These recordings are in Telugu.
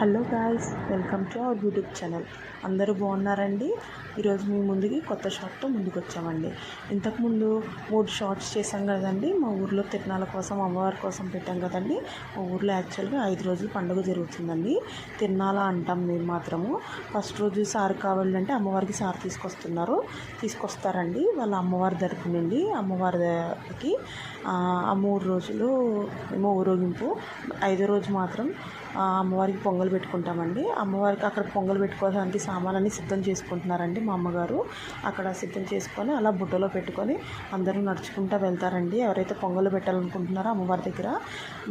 Hello guys welcome to our YouTube channel. అందరూ బాగున్నారండి? ఈరోజు మీ ముందుకి కొత్త షార్ట్తో ముందుకు వచ్చామండి ఇంతకుముందు మూడు షార్ట్స్ చేసాం కదండి? మా ఊర్లో తిరణాల కోసం అమ్మవారి కోసం పెట్టాం కదండి? మా ఊర్లో యాక్చువల్గా ఐదు రోజులు పండుగ జరుగుతుందండి. తిరణాల అంటాం మేము మాత్రము. ఫస్ట్ రోజు సార్ కావాలంటే అమ్మవారికి సార్ తీసుకొస్తున్నారు. తీసుకొస్తారండి. వాళ్ళ అమ్మవారి తరపు నుండి అమ్మవారికి ఆ మూడు రోజులు ఊరేగింపు. ఐదో రోజు మాత్రం అమ్మవారికి పొంగల్ పెట్టుకుంటామండి. అమ్మవారికి అక్కడ పొంగల్ పెట్టుకోవడానికి సామాన్లన్నీ సిద్ధం చేసుకుంటున్నారండి మా అమ్మగారు. అక్కడ సిద్ధం చేసుకొని అలా బుట్టలో పెట్టుకొని అందరూ నడుచుకుంటూ వెళ్తారండి. ఎవరైతే పొంగల్ పెట్టాలనుకుంటున్నారో అమ్మవారి దగ్గర.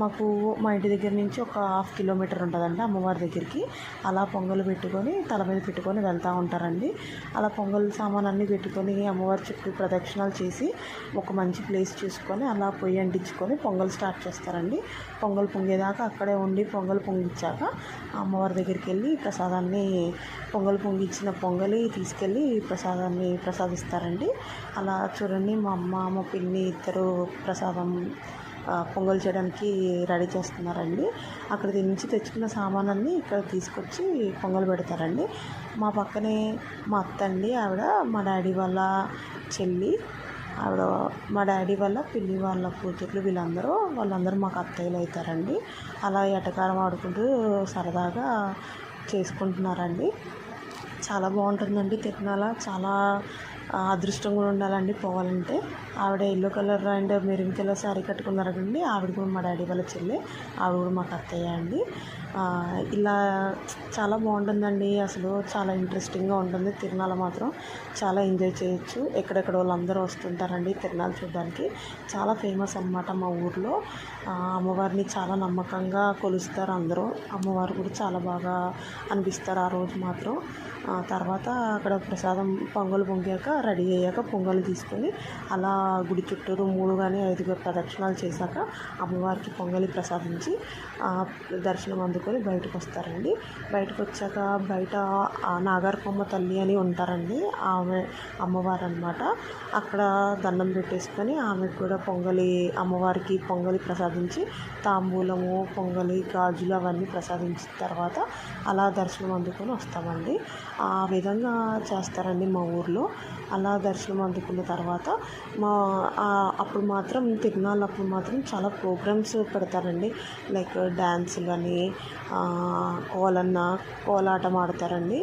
మాకు మా ఇంటి దగ్గర నుంచి ఒక హాఫ్ కిలోమీటర్ ఉంటుందండి అమ్మవారి దగ్గరికి. అలా పొంగల్ పెట్టుకొని తల మీద పెట్టుకొని వెళ్తూ ఉంటారండి. అలా పొంగల్ సామానన్నీ పెట్టుకొని అమ్మవారి చుట్టూ ప్రదక్షిణాలు చేసి ఒక మంచి ప్లేస్ చూసుకొని అలా పొయ్యి అంటించుకొని పొంగల్ స్టార్ట్ చేస్తారండి. పొంగల్ పొంగేదాకా అక్కడే ఉండి పొంగల్ పొంగిచ్చాక అమ్మవారి దగ్గరికి వెళ్ళి ప్రసాదాన్ని పొంగల్ పొంగిచ్చిన పొంగలి తీసుకెళ్ళి ప్రసాదాన్ని ప్రసాదిస్తారండి. అలా చూడండి మా అమ్మ మా పిన్ని ఇద్దరు ప్రసాదం పొంగల్ చేయడానికి రెడీ చేస్తున్నారండి. అక్కడ నుంచి తెచ్చుకున్న సామానన్నీ ఇక్కడ తీసుకొచ్చి పొంగల్ పెడతారండి. మా పక్కనే మా అత్త అండి ఆవిడ మా డాడీ వాళ్ళ చెల్లి ఆవిడ మా డాడీ వాళ్ళ పిల్లి వాళ్ళ కూతుర్లు వీళ్ళందరూ వాళ్ళందరూ మాకు అత్తయ్యలు అవుతారండి. అలా ఎటకారం ఆడుకుంటూ సరదాగా చేసుకుంటున్నారండి. చాలా బాగుంటుందండి తిరునాల చాలా అదృష్టం కూడా ఉండాలండి. పోవాలంటే ఆవిడ yellow colour and maroon colour sari కట్టుకున్నారండి ఆవిడ కూడా మా డాడీ వాళ్ళ చెల్లి. ఆవిడ కూడా మాకు అత్తయ్య అండి. ఇలా చాలా బాగుంటుందండి. అసలు చాలా ఇంట్రెస్టింగ్గా ఉంటుంది. తిరునాల మాత్రం చాలా ఎంజాయ్ చేయొచ్చు. ఎక్కడెక్కడ వాళ్ళందరూ వస్తుంటారండి తిరునాలు చూడడానికి. చాలా ఫేమస్ అనమాట మా ఊర్లో. అమ్మవారిని చాలా నమ్మకంగా కొలుస్తారు అందరూ. అమ్మవారు కూడా చాలా బాగా అనిపిస్తారు ఆ రోజు మాత్రం. తర్వాత అక్కడ ప్రసాదం పొంగలు పొంగాక రెడీ అయ్యాక పొంగల్ తీసుకొని అలా గుడి చుట్టూరు మూడు కానీ ఐదుగురు ప్రదక్షిణాలు చేశాక అమ్మవారికి పొంగలి ప్రసాదించి దర్శనం అందుకొని బయటకు వస్తారండి. బయటకు వచ్చాక బయట నాగార్కొమ్మ తల్లి అని ఉంటారండి. ఆమె అమ్మవారు అనమాట అక్కడ దండం పెట్టేసుకొని ఆమెకు కూడా పొంగలి అమ్మవారికి పొంగలి ప్రసాదించి తాంబూలము పొంగలి గాజులు అవన్నీ ప్రసాదించిన తర్వాత అలా దర్శనం అందుకొని వస్తామండి. ఆ విధంగా చేస్తారండి మా ఊర్లో. అలా దర్శనం అందుకున్న తర్వాత మా అప్పుడు మాత్రం తిరునాళ్ళు అప్పుడు మాత్రం చాలా ప్రోగ్రామ్స్ పెడతారండి. లైక్ డ్యాన్సులు అని కోలన్న కోలాటం ఆడతారండి.